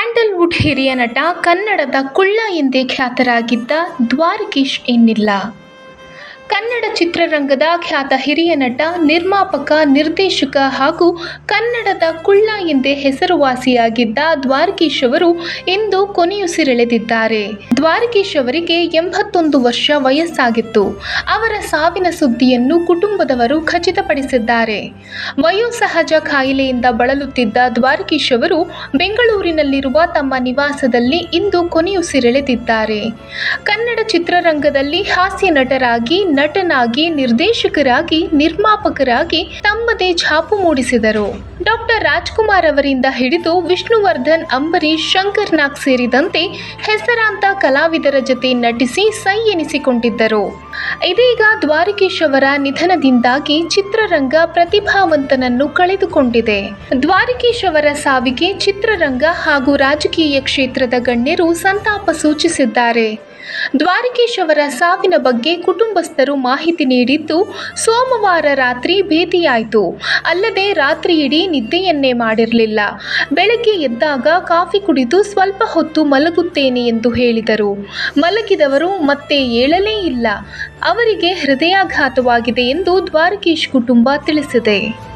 Sandalwood ಹಿರಿಯ ನಟ, ಕನ್ನಡದ ಕುಳ್ಳ ಎಂದೇ ಖ್ಯಾತರಾಗಿದ್ದ ದ್ವಾರಕೀಶ್ ಇನ್ನಿಲ್ಲ. ಕನ್ನಡ ಚಿತ್ರರಂಗದ ಖ್ಯಾತ ಹಿರಿಯ ನಟ, ನಿರ್ಮಾಪಕ, ನಿರ್ದೇಶಕ ಹಾಗೂ ಕನ್ನಡದ ಕುಳ್ಳ ಎಂದೇ ಹೆಸರುವಾಸಿಯಾಗಿದ್ದ ದ್ವಾರಕೀಶ್ ಅವರು ಇಂದು ಕೊನೆಯುಸಿರೆಳೆದಿದ್ದಾರೆ. ದ್ವಾರಕೀಶ್ ಅವರಿಗೆ ಎಂಬತ್ತೊಂದು ವರ್ಷ ವಯಸ್ಸಾಗಿತ್ತು. ಅವರ ಸಾವಿನ ಸುದ್ದಿಯನ್ನು ಕುಟುಂಬದವರು ಖಚಿತಪಡಿಸಿದ್ದಾರೆ. ವಯೋಸಹಜ ಕಾಯಿಲೆಯಿಂದ ಬಳಲುತ್ತಿದ್ದ ದ್ವಾರಕೀಶ್ ಅವರು ಬೆಂಗಳೂರಿನಲ್ಲಿರುವ ತಮ್ಮ ನಿವಾಸದಲ್ಲಿ ಇಂದು ಕೊನೆಯುಸಿರೆಳೆದಿದ್ದಾರೆ. ಕನ್ನಡ ಚಿತ್ರರಂಗದಲ್ಲಿ ಹಾಸ್ಯ ನಟರಾಗಿ, ನಟನಾಗಿ, ನಿರ್ದೇಶಕರಾಗಿ, ನಿರ್ಮಾಪಕರಾಗಿ ತಮ್ಮದೇ ಛಾಪು ಮೂಡಿಸಿದರು. ಡಾಕ್ಟರ್ ರಾಜ್ಕುಮಾರ್ ಅವರಿಂದ ಹಿಡಿದು ವಿಷ್ಣುವರ್ಧನ್ ಅಂಬರೀಶ್ ಶಂಕರ್ ನಾಗ್ ಸೇರಿದಂತೆ ಹೆಸರಾಂತ ಕಲಾವಿದರ ಜೊತೆ ನಟಿಸಿ ಸೈ ಎನಿಸಿಕೊಂಡಿದ್ದರು. ಇದೀಗ ದ್ವಾರಕೀಶ್ ಅವರ ನಿಧನದಿಂದಾಗಿ ಚಿತ್ರರಂಗ ಪ್ರತಿಭಾವಂತನನ್ನು ಕಳೆದುಕೊಂಡಿದೆ. ದ್ವಾರಕೀಶ್ ಅವರ ಸಾವಿಗೆ ಚಿತ್ರರಂಗ ಹಾಗೂ ರಾಜಕೀಯ ಕ್ಷೇತ್ರದ ಗಣ್ಯರು ಸಂತಾಪ ಸೂಚಿಸಿದ್ದಾರೆ. ದ್ವಾರಕೀಶ್ ಅವರ ಸಾವಿನ ಬಗ್ಗೆ ಕುಟುಂಬಸ್ಥರು ಮಾಹಿತಿ ನೀಡಿದ್ದು, ಸೋಮವಾರ ರಾತ್ರಿ ಭೇಟಿಯಾಯಿತು. ಅಲ್ಲದೆ ರಾತ್ರಿಯಿಡೀ ನಿದ್ದೆಯನ್ನೇ ಮಾಡಿರಲಿಲ್ಲ. ಬೆಳಗ್ಗೆ ಎದ್ದಾಗ ಕಾಫಿ ಕುಡಿದು ಸ್ವಲ್ಪ ಹೊತ್ತು ಮಲಗುತ್ತೇನೆ ಎಂದು ಹೇಳಿದರು. ಮಲಗಿದವರು ಮತ್ತೆ ಏಳಲೇ ಇಲ್ಲ. ಅವರಿಗೆ ಹೃದಯಾಘಾತವಾಗಿದೆ ಎಂದು ದ್ವಾರಕೀಶ್ ಕುಟುಂಬ ತಿಳಿಸಿದೆ.